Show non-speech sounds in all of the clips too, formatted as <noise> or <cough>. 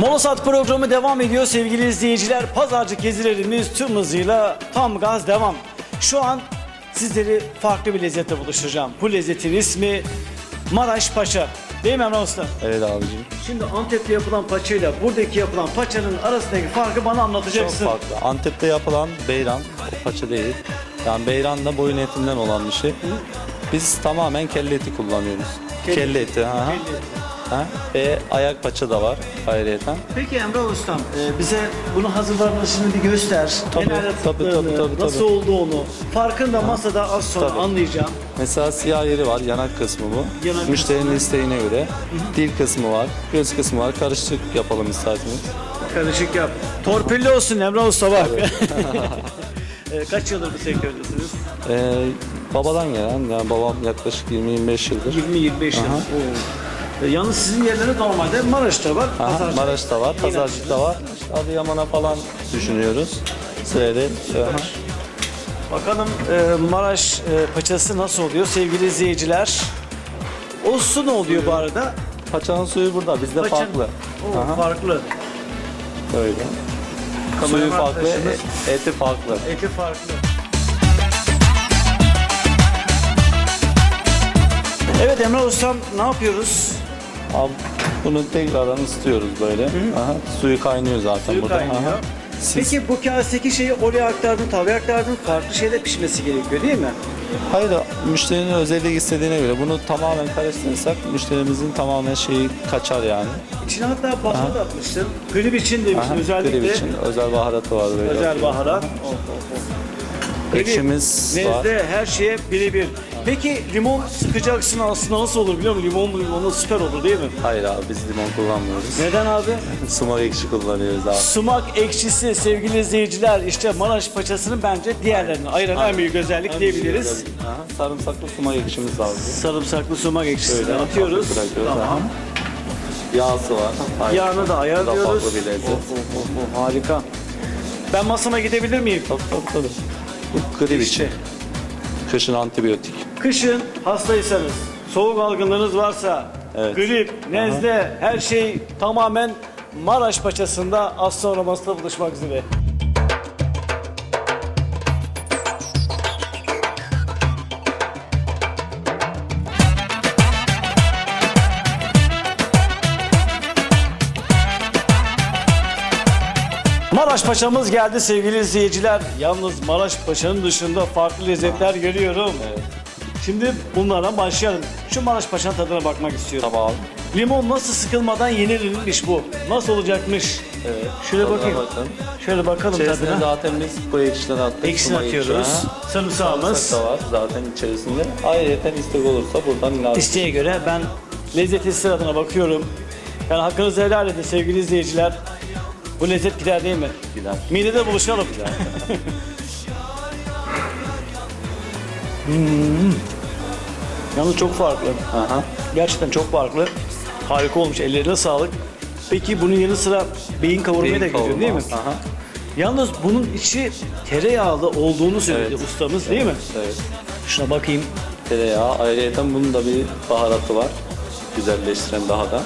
Mola Saat programı devam ediyor sevgili izleyiciler. Pazarcı gezilerimiz tüm hızıyla tam gaz devam. Şu an sizleri farklı bir lezzete buluşturacağım. Bu lezzetin ismi Maraş Paşa. Değil mi Emrah Usta? Evet abicim. Şimdi Antep'te yapılan paçayla buradaki yapılan paçanın arasındaki farkı bana Çok anlatacaksın. farklı. Antep'te yapılan beyran, o paça değil. Yani beyran da boyun etinden olan bir şey. Biz tamamen kelle eti kullanıyoruz. Kelle- Kelle, eti. Ha. Kelle eti. Ha. Ve ayak paça da var ayrıyeten. Peki Emrah Ustam e, bize bunu hazırlanışını bir göster. Tabii, Neler tabii, yaptıklarını, tabii, tabii, Nasıl tabii. olduğunu. Farkını da masada az sonra Tabii. anlayacağım. Mesela siyah yeri var, yanak kısmı bu. Yanak Müşterinin kısmı. isteğine göre. Dil kısmı var, göz kısmı var. Karışık yapalım isterseniz. Karışık yap. Torpilli olsun Emrah Usta bak. <laughs> E, Kaç yıldır bu sektördesiniz? Ee, babadan gelen, yani babam yaklaşık 20-25 yıldır. 20-25 yıl. E, Yalnız sizin yerleriniz normalde Maraş'ta var. Aha, Pazarcık. Maraş'ta var, Pazarcık'ta var. Adıyaman'a falan düşünüyoruz. Sırayla. Aha. Bakalım e, Maraş e, paçası nasıl oluyor sevgili izleyiciler? O su ne oluyor bu arada? Paçanın suyu burada, bizde Paçanın- farklı. Oo, Aha, farklı. Öyle. Suyu Kameraman farklı, arkadaşımız- e- eti farklı. Eti farklı. Evet Emre Ustam ne yapıyoruz? Abi, bunu tekrardan ısıtıyoruz böyle. Aha, suyu kaynıyor zaten Suyu burada. kaynıyor. Aha. Siz- Peki bu kasedeki şeyi oraya aktardın, tavaya aktardın, farklı şeyde pişmesi gerekiyor değil mi? Hayır, müşterinin özellik istediğine göre bunu tamamen karıştırırsak müşterimizin tamamen şeyi kaçar yani. İçine hatta baharat atmıştın. Grip için demiştin Aha, özellikle. grill için özel baharatı var böyle. Özel baharat. Of, of, of. Grip, Ekşimiz var. nezle, her şeye birebir. Peki limon sıkacaksın aslında nasıl olur biliyor musun? Limon limonu süper olur değil mi? Hayır abi biz limon kullanmıyoruz. Neden abi? Sumak ekşi kullanıyoruz abi. Sumak ekşisi sevgili izleyiciler işte Maraş paçasının bence diğerlerine ayıran en büyük özellik diyebiliriz. Aha, sarımsaklı sumak ekşimiz var. Sarımsaklı sumak ekşisini Şöyle atıyoruz. hafif bırakıyoruz, Tamam. Yağsı var. Aynen. Yağını da Bu da ayarlıyoruz. farklı bir lezzet. Of, of, of, of, harika. Ben masama gidebilir miyim? Tabii tabii tabii. Bu grip için. Kışın antibiyotik. Kışın hastaysanız, soğuk algınlığınız varsa, Evet. grip, nezle, her şey tamamen Maraş paçasında az sonra masada buluşmak üzere. Maraş Paşa'mız geldi sevgili izleyiciler. Yalnız Maraş Paşa'nın dışında farklı lezzetler görüyorum. Şimdi bunlardan başlayalım. Şu Maraş Paşa'nın tadına bakmak istiyorum. Tamam. Limon nasıl sıkılmadan yenilmiş bu? Nasıl olacakmış? Evet. Şöyle Tadına bakayım. bakın. Şöyle bakalım İçerisine tadına. zaten biz bu ekşiden attık. Ekşisini ekşi, atıyoruz. Sarımsağımız. Sarımsak da var zaten içerisinde. Ayrıca istek olursa buradan ilave İsteğe göre ben lezzet hissi adına bakıyorum. Yani hakkınızı helal edin sevgili izleyiciler. Bu lezzet gider değil mi? gider. Midede buluşalım. <laughs> Hmm. Yalnız çok farklı. Aha. Gerçekten çok farklı. Harika olmuş. Ellerine sağlık. Peki bunun yanı sıra beyin kavurmaya da Beyin gidiyor kavurma. değil mi? Aha. Yalnız bunun içi tereyağlı olduğunu söyledi Evet. ustamız değil mi? Evet. Şuna bakayım. Tereyağı. Ayrıca bunun da bir baharatı var. Güzelleştiren daha da.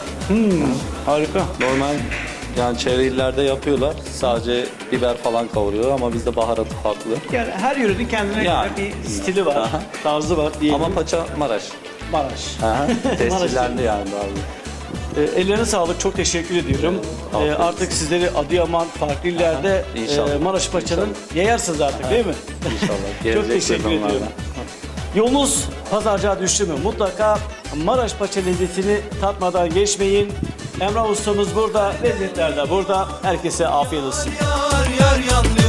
Harika. Normal yani çevre illerde yapıyorlar. Sadece biber falan kavuruyor ama bizde baharatı farklı. Yani her yörenin kendine Yani. göre bir stili var, Aha. tarzı var diyelim. Ama paça Maraş. Maraş. Aha. <laughs> Tescillendi yani abi. E, ellerine sağlık. Çok teşekkür ediyorum. E, Afiyet artık sizleri Adıyaman, farklı illerde Aha, inşallah. e, Maraş Paça'nın yayarsınız artık değil mi? İnşallah. <laughs> Çok Gelecek teşekkür sezonlarda. ediyorum. Yolunuz pazarcığa düştü mü? Mutlaka Maraş Paça lezzetini tatmadan geçmeyin. Emrah ustamız burada, lezzetler de burada. Herkese afiyet olsun. Yar yar yandı